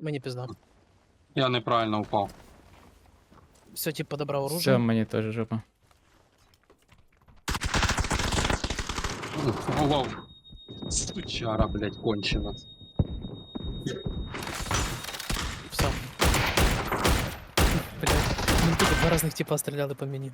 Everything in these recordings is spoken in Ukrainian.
Мені пізда. Я неправильно впав. Все, тип подобрав Все, оружие. мені теж жопа. Ух, Вау. Сучара, блядь, кончена. Все. Блять. Ну тут два разных типа стреляли по мені.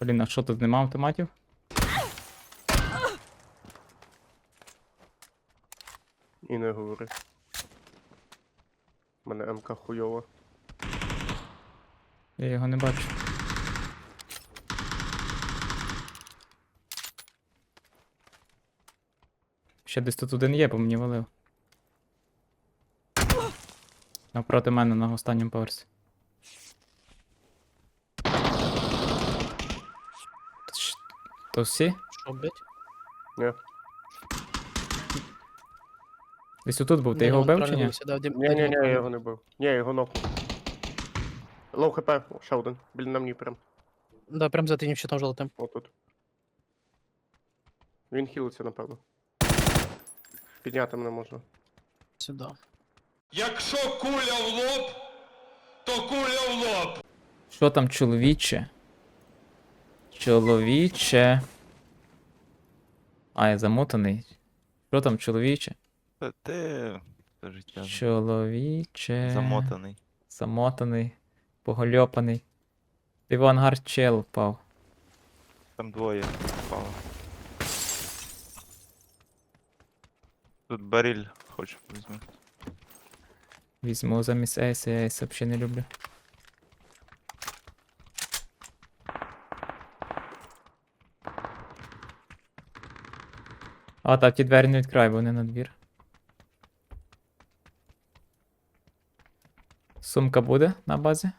Блін, а що тут нема автоматів? І не говори. У мене МК хуйова. Я його не бачу. Ще десь тут один є, бо мені валив. Навпроти мене на останньому поверсі. То всі? Що, блять? Ні. Десь отут був, ти його вбив чи ні? Ні, ні, ні, я його не бив. Ні, я його нокнув. Лоу хп, ще один. Біля на мені прям. Да, прям за тим щитом жовтим. Отут. Він хілиться, напевно. Підняти мене можна. Сюда. Якщо куля в лоб, то куля в лоб. Що там, чоловіче? Чоловіче. А, я замотаний. Що там, чоловіче? Та ти це життя Чоловіче. замотаний. Замотаний. Погольопаний. Ти в ангар чел впав. Там двоє впало. Тут баріль хочу візьму. Візьму замість Ейса, я Ейса взагалі не люблю. А, так, ті двері не відкрай, вони на двір. Сумка буде на базі?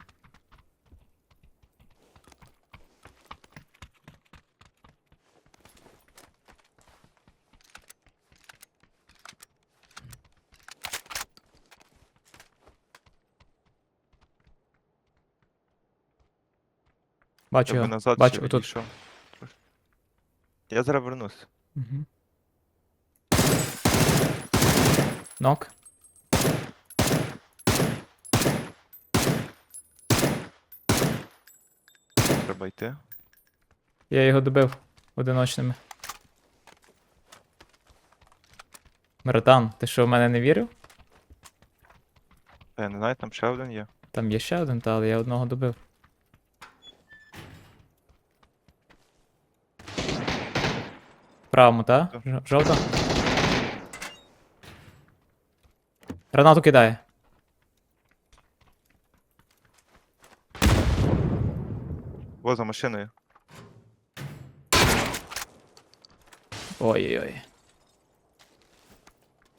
Бачу його. назад Бачу, ще отут. відійшов. трошки. Я зараз вернусь. Угу. Нок. Треба йти. Я його добив одиночними. Братан, ти що в мене не вірив? Та Я не знаю, там ще один є. Там є ще один, та, але я одного добив. Правому. Так. Ж- Жовта? Гранату кидає. Во за машиною. Ой-ой-ой.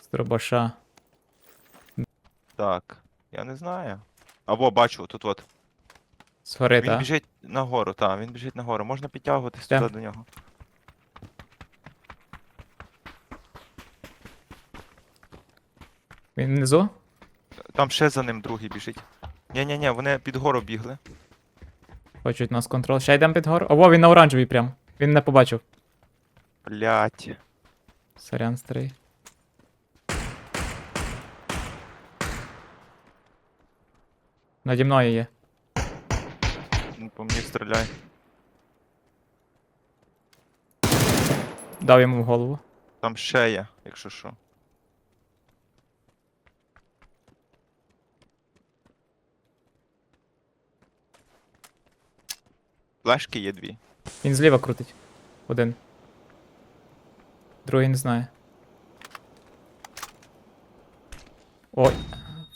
Стробаша. Так. Я не знаю. Або бачу, тут от. Згори, Він та? біжить нагору, так, він біжить нагору. Можна підтягуватись туди до нього. Він внизу? Там ще за ним другий біжить. Ні-ні-ні, вони під гору бігли. Хочуть нас контрол. Ще йдемо під гору. О, во, він на оранжевій прям. Він не побачив. Блять. Сорян, старий. Наді мною є. Ну, По мені стріляй. Дав йому в голову. Там ще є, якщо що. Флешки є дві. Він зліва крутить. Один. Другий не знає. Ой.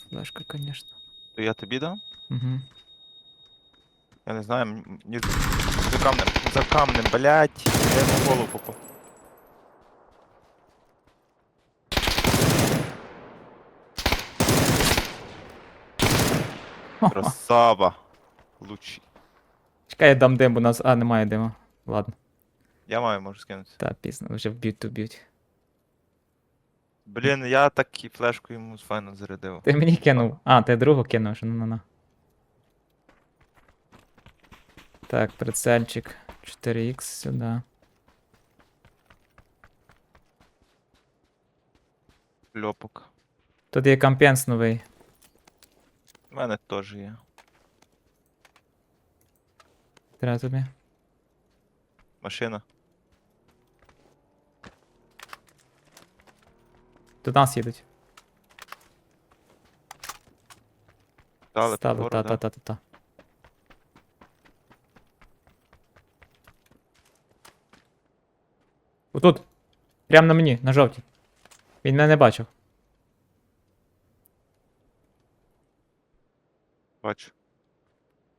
Флешка, конечно. То я тобі дам? Угу. Я не знаю, мені за камнем, за камнем, блять, я йому в голову попав. Красава. Лучший. Чекай, я дам дим, бо у нас. А, немає диму. Ладно. Я маю, можу скинути. Та пізно, вже вб'ють то б'ють. Блін, я так і флешку йому файно зарядив. Ти мені кинув. А, ти другу кинув, що ну ну ну. Так, прицельчик 4х сюди. Льопок. Тут є компенс новий. У мене теж є. Треба тобі. Машина. До нас їдуть. Стали, Стали, поворот, та, да? та, та, та, та. Отут. Прямо на мені, на жовтій. Він мене не бачив. Бачу.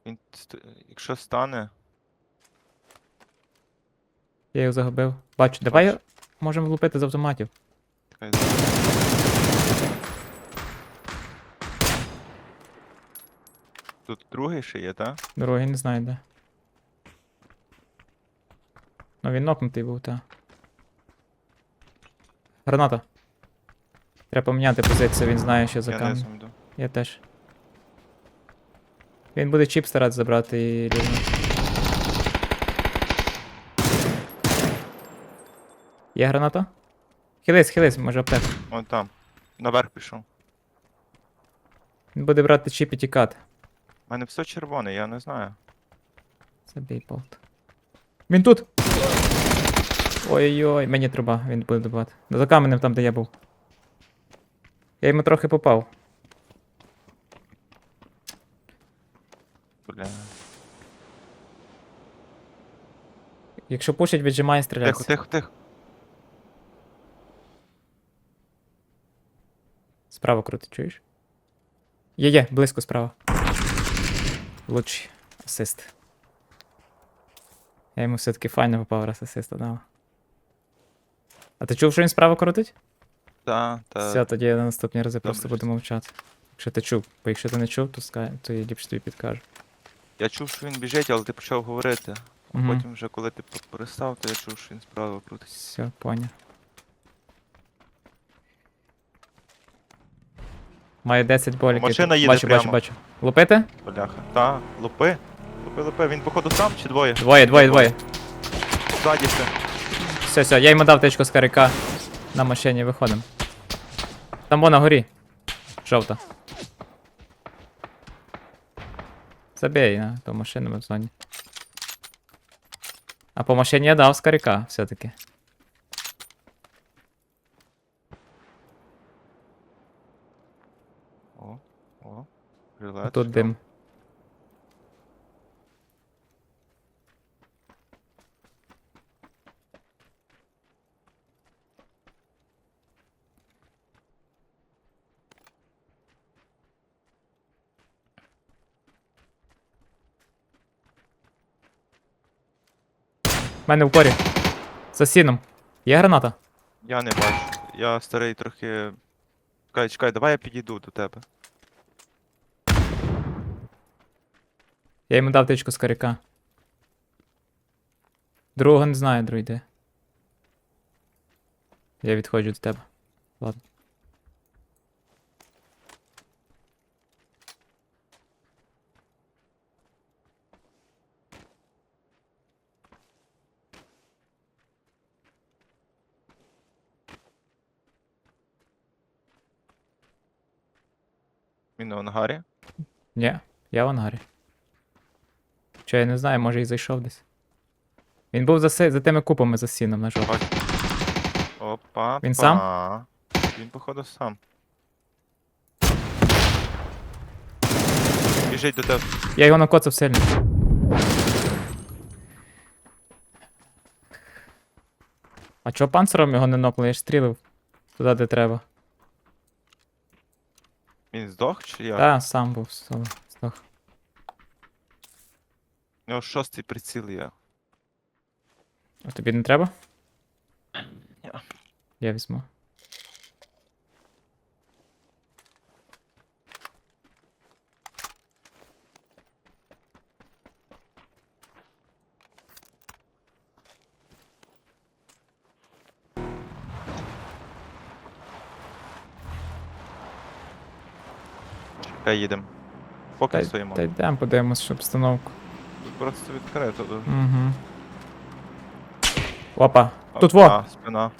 Він, ст- якщо стане, Я його загубив. Бачу, давай Бачу. можемо влупити з автоматів. хай Тут другий ще є, так? Дороги не знаю де. Ну він нокнутий був, та. Граната. Треба поміняти позицію, він знає, що за Я камінь. зумду. Я теж. Він буде чіп старатися забрати і рівно. Є граната? Хились, хились, може аптека. Вон там. Наверх пішов. Він буде брати чіп і тікати. У мене все червоне, я не знаю. Забій болт. Він тут! Ой-ой-ой, мені труба, він буде добивати. За каменем там, де я був. Я йому трохи попав. Бля. Якщо пушить, віджимає Тихо, стрілятися. тихо, тихо. Справа крути, чуєш? Є, є, близько справа. Лучший асист. Я йому все-таки файно попав раз асиста дав. А ти чув, що він справа крутить? Та, та. Все, тоді я на наступні рази добре, просто буду мовчати. Якщо ти чув, бо якщо ти не чув, то, ска... то я ліпше тобі підкажу. Я чув, що він біжить, але ти почав говорити. А Мгм. потім вже коли ти перестав, то я чув, що він справа крутиться. Все, поняв. Має 10 боліків. машина їде бачу, бачу, прямо. бачу. Лупити? Бляха. Та, лупи. Лупи, лупи. Він походу сам чи двоє? Двоє, двоє, двоє. Ззаді ще. Все, все, я йому дав тичку з карика. На машині виходимо. Там вона горі. Жовта. Забей на ту машину в зоні. А по машині я дав з карика все-таки. О, о. Прилет. Тут дим. У мене в корі. За сіном. Є граната? Я не бачу. Я старий трохи. Чекай, чекай, давай я підійду до тебе. Я йому дав тичку з карика. Другого не знаю, другий де. Я відходжу до тебе. Ладно. Він на ангарі. Ні, я в ангарі. Чи я не знаю, може і зайшов десь. Він був за, си- за тими купами за сіном на жовтий. Опа. Він сам? Він походу сам. Біжить до тебе. Я його накоцав сильно. А чого панцером його не нокли? Я ж стрілив туди, де треба. Він здох чи як? Та, сам був соло- здох. У нього шостий приціл є. А тобі не треба? Ні. Я візьму. Та їдемо. Поки Та, стоїмо. та йдемо, подивимось, щоб обстановку. Тут просто відкрито. дуже. Угу. Опа. Тут во! А, спина.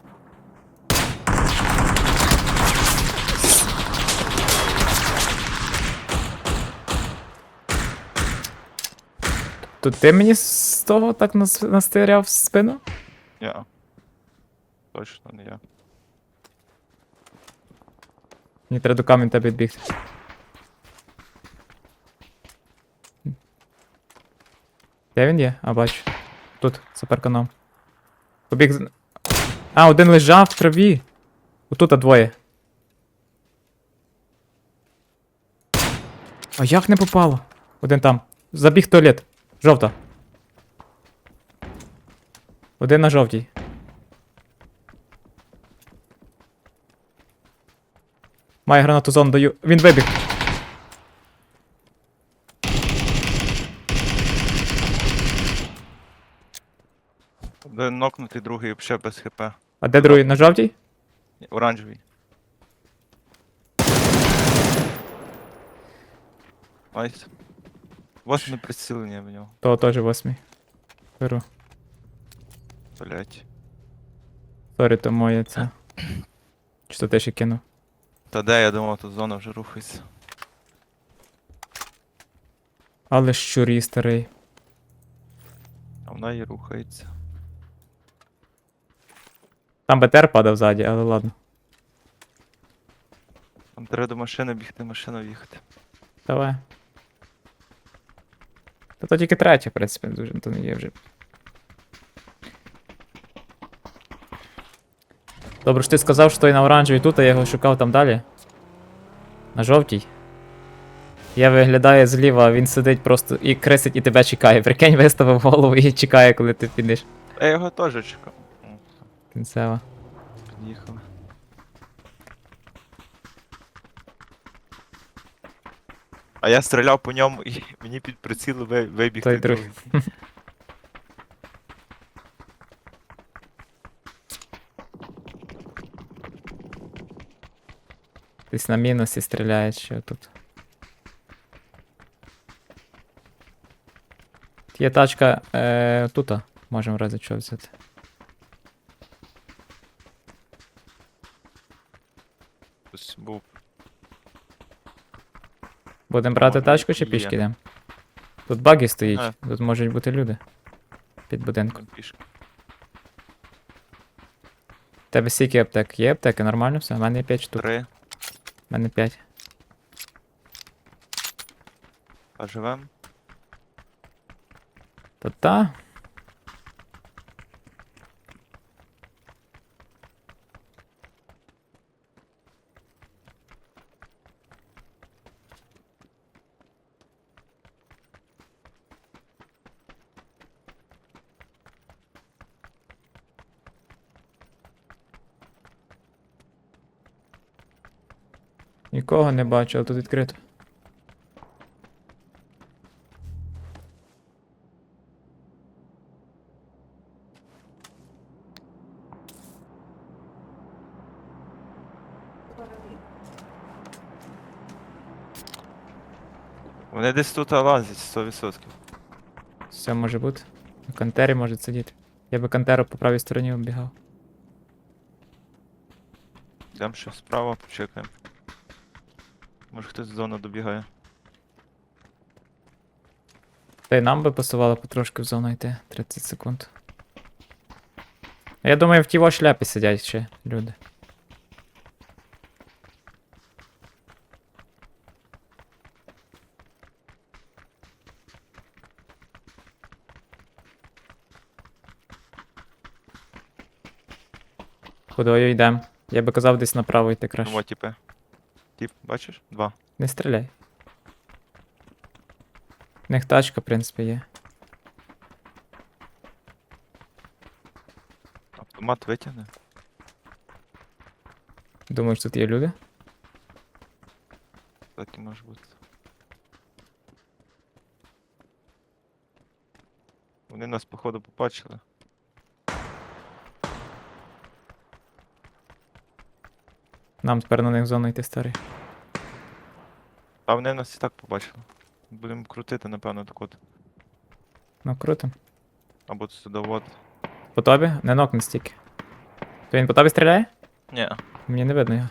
Тут ти мені з того так нас- настиряв в спину? Я. Точно не я. Мені треба до камінь тебе відбігти. Де він є? А, бачу. Тут, за парканом. Побіг. А, один лежав в траві. Отут а двоє. А як не попало? Один там. Забіг туалет. Жовта. Один на жовтій. Має гранату зону даю. Він вибіг. Один нокнутий, другий ще без хп. А де другий? На жовтій? Оранжевий. Найс. Восьме прицілення в нього. Того теж восьмий. Беру. Блять. Сорі, то моє це. Чи то теж і кинув? Та де я думав, тут зона вже рухається. Але щурі старий. А вона і рухається. Там БТР падав ззаді, але ладно. Там треба до машини бігти, машину їхати. Давай. Та то тільки третя, в принципі, дуже то не є вже. Добре, що ти сказав, що той на оранжевій тут, а я його шукав там далі. На жовтій. Я виглядаю зліва, він сидить просто і кресить і тебе чекає. Прикинь, виставив голову і чекає, коли ти підеш. Я його теж чекав. Кінцева. Під'їхали. А я стріляв по ньому і мені під приціл ви- вибіг Той той другий. другий. Десь на мінусі стріляє, що тут. Є тачка е, тут, можемо в разі чого взяти. Хтось був Будемо брати Може, тачку чи є. пішки йдемо? Тут баги стоїть, А. тут можуть бути люди. Під будинком. пішки. Тебе стільки аптек? Є аптеки, нормально все? У мене є 5 штук. У мене 5. А живем? Та та. Нікого не бачу, але тут відкрито. Вони десь тут лазять 100%. Все може бути. На кантері може сидіти. Я би кантеру по правій стороні оббігав. Йдемо ще справа, почекаємо. Може хтось з зони добігає. Та й нам би пасувало потрошки в зону йти. 30 секунд. Я думаю, в тіво шляпі сидять ще люди. Кудою йдемо? Я би казав десь направо йти краще. от тіпи. Тіп, бачиш? Два. Не стріляй. В них тачка, в принципі, є. Автомат витягне. Думаєш, тут є люди? Так і може бути. Вони нас, походу, побачили. Нам тепер на них в зону йти старий. А вони нас і так побачили. Будемо крутити, напевно, так от. Ну, круто. Або сюди от. По тобі? Не нокне стільки. То він по тобі стріляє? Ні. Мені не видно його.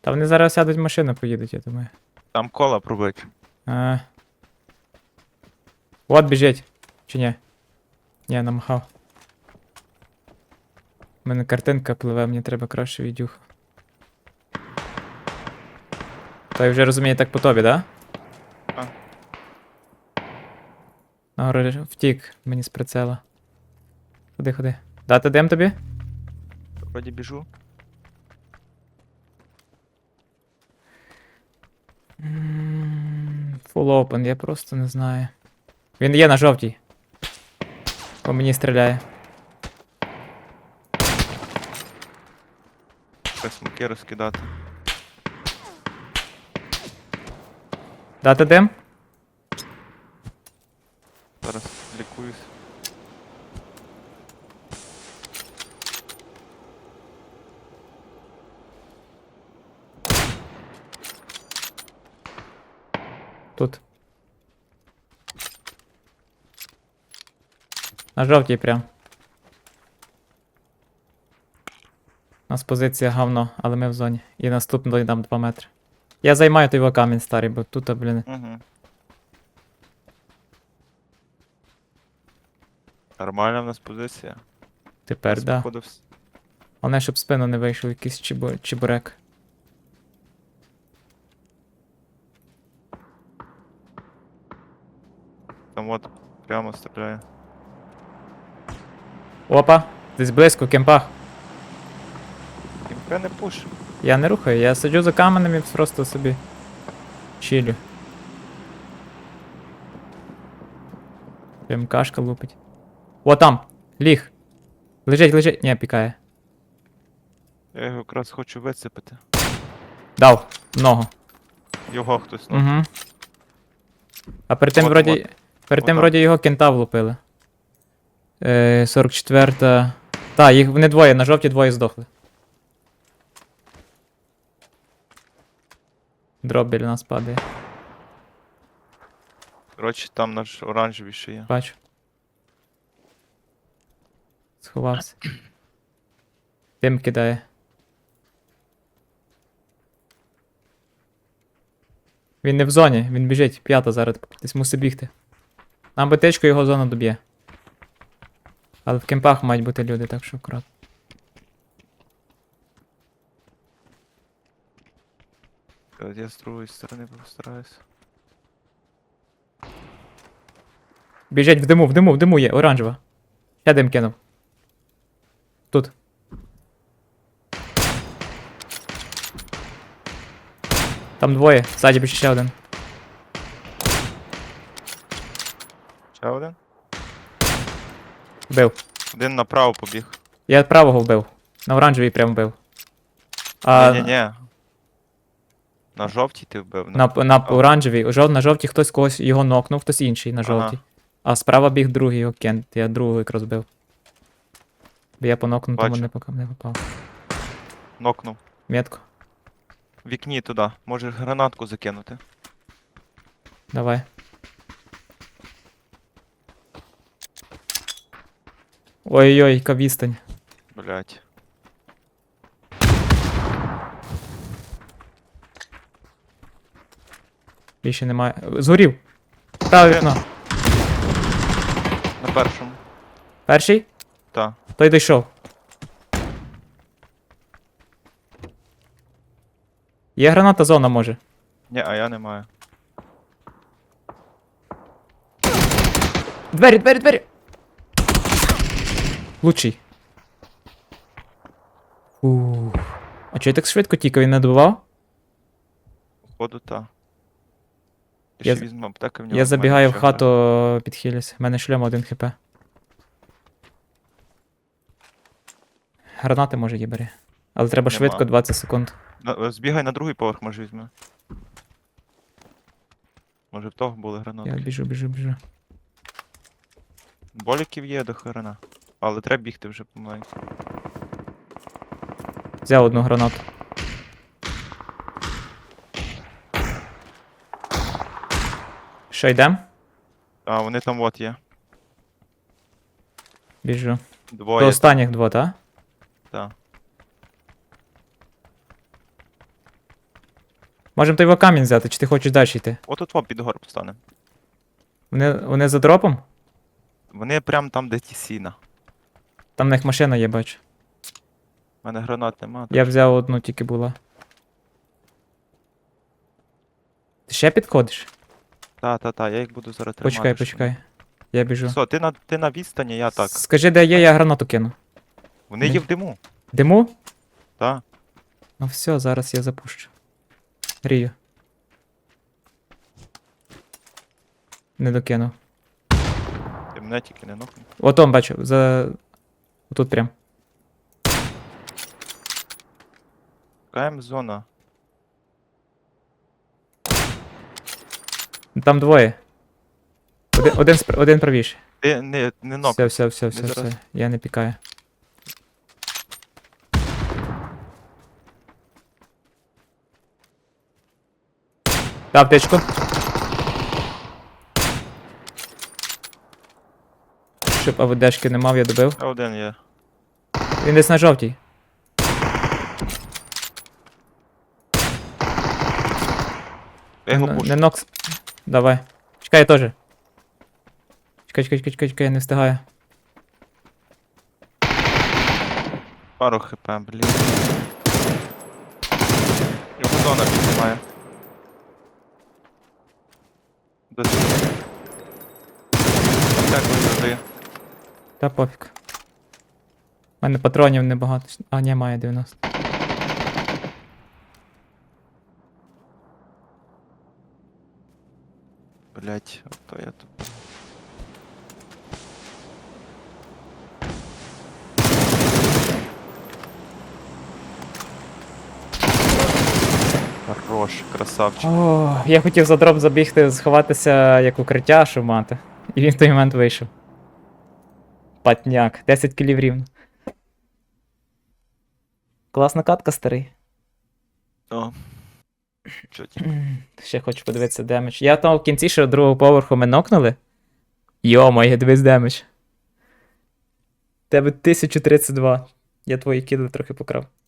Та вони зараз сядуть в машину, поїдуть, я думаю. Там кола пробить. А. От біжить. Чи ні? Ні, намахав. У мене картинка пливе, мені треба краще відюх. Той вже розуміє так по тобі, да? А. Нагору втік мені з прицела. Ходи, ходи. Дати дим тобі? Вроді біжу. Full open, я просто не знаю. Він є на жовтій. По мені стріляє. Треба смоки розкидати. Дати дим? Зараз лікуюсь. Тут. На жовтій прям. Нас позиція говно, але ми в зоні. І наступний дам 2 метри. Я займаю той камінь старий, бо тут, блін. Угу. Нормальна в нас позиція. Тепер, да. походу, вс- Головне, щоб спину не вийшов якийсь чебу... чебурек. Там от прямо стріляє. Опа! Десь близько, в Кімпе не пуш. Я не рухаю, я сиджу за каменем і просто собі чилю. МКшка лупить. О, там! Ліг! Лежить, лежить. Ні, пікає. Я його якраз хочу висипати. Дав. Много. Його хтось. Угу. А перед тим От, вроді. Перед тим вроді його кента влупили. Е, 44-та. Та, їх вони двоє, на жовті двоє здохли. Дроп біля нас падає. Коротше, там наш оранжевий ще є. Бачу. Сховався. Дим кидає. Він не в зоні, він біжить. П'ята зараз десь мусить бігти. Нам би його зона доб'є. Але в кемпах мають бути люди, так що акурат. Е, Я з другої сторони постараюсь. Біжить в диму, в диму, в диму є, оранжева. Я дим кинув. Тут. Там двоє, ззаді біжить ще один. Ще один? Один направо побіг. Я правого вбив. На оранжевій прям вбив. А Ні-ні-ні. На жовтій ти вбив. на, на оранжевій, жов, на жовтій хтось когось його нокнув, хтось інший на Ага. жовтій. А справа біг другий його кент. Я другого якраз бив. Бо я по нокнутому Бачу. не, пока- не попав. Нокнув. Метко. В вікні туди. Можеш гранатку закинути. Давай. Ой-ой, яка відстань. Блять. Більше немає. Згорів! Де? На першому. Перший? Та. Той дійшов. Є граната зона може. Ні, а я не маю. Двері, двері, двері! Лучший. Ух. А чого я так швидко тікав, він не добивав? Походу, та. Я Я з- ще візьму аптеки в нього. Я забігаю в ще хату підхилюсь. У мене шлем 1 хп. Гранати може є бери. Але треба Нема. швидко 20 секунд. Збігай на другий поверх, може візьме. Може в того були гранати. Я біжу, біжу, біжу. Боліків є до хрена. Але треба бігти вже помаленьку. Взяв одну гранату. Що, йдем? А, вони там от є. Біжу. До останніх двох, так? Та. Можемо той камінь взяти, чи ти хочеш далі йти? Отут во під горб стане. Вони, вони за дропом? Вони прям там, де ті сіна. Там в них машина є, бачу. У мене гранат нема. Я взяв одну тільки була. Ти ще підходиш? Та, та, та, я їх буду зараз тримати. Почекай, щоб- почекай. Я біжу. Все, ти на, ти на відстані, я так. Скажи, де є, я гранату кину. Вони є в диму. Диму? Та. Ну все, зараз я запущу. Грію. Не докинув. Ти мене тільки не нокнув. Отом бачу, за. Тут прям. КМ зона. Там двоє. Один, один, спр- один правіше. Ти не, не нок. Все, все, все, все, зараз. все. Я не пікаю. Та аптечку. Щоб АВДшки не мав, я добив. Один є. Він десь на жовтій. Я його Не- пушу. Не нокс. Давай. Чекай, я теж. Чекай, чекай, чекай, чекай, чекай, я не встигаю. Пару хп, блін. Його зона піднімає. Досі. Так виглядає. Та пофіг. У мене патронів небагато. А, ні, має 90. Блять, ото я тут. Хорош, красавчик. О, я хотів за дроп забігти, сховатися як укриття, щоб мати. І він в той момент вийшов. Патняк. 10 кілів рівно. Класна катка, старий. О. М, Ще хочу подивитися демедж. Я там в кінці ще другого поверху ми нокнули. Йо-моє, дивись демедж. Тебе 1032. Я твої кіли трохи покрав.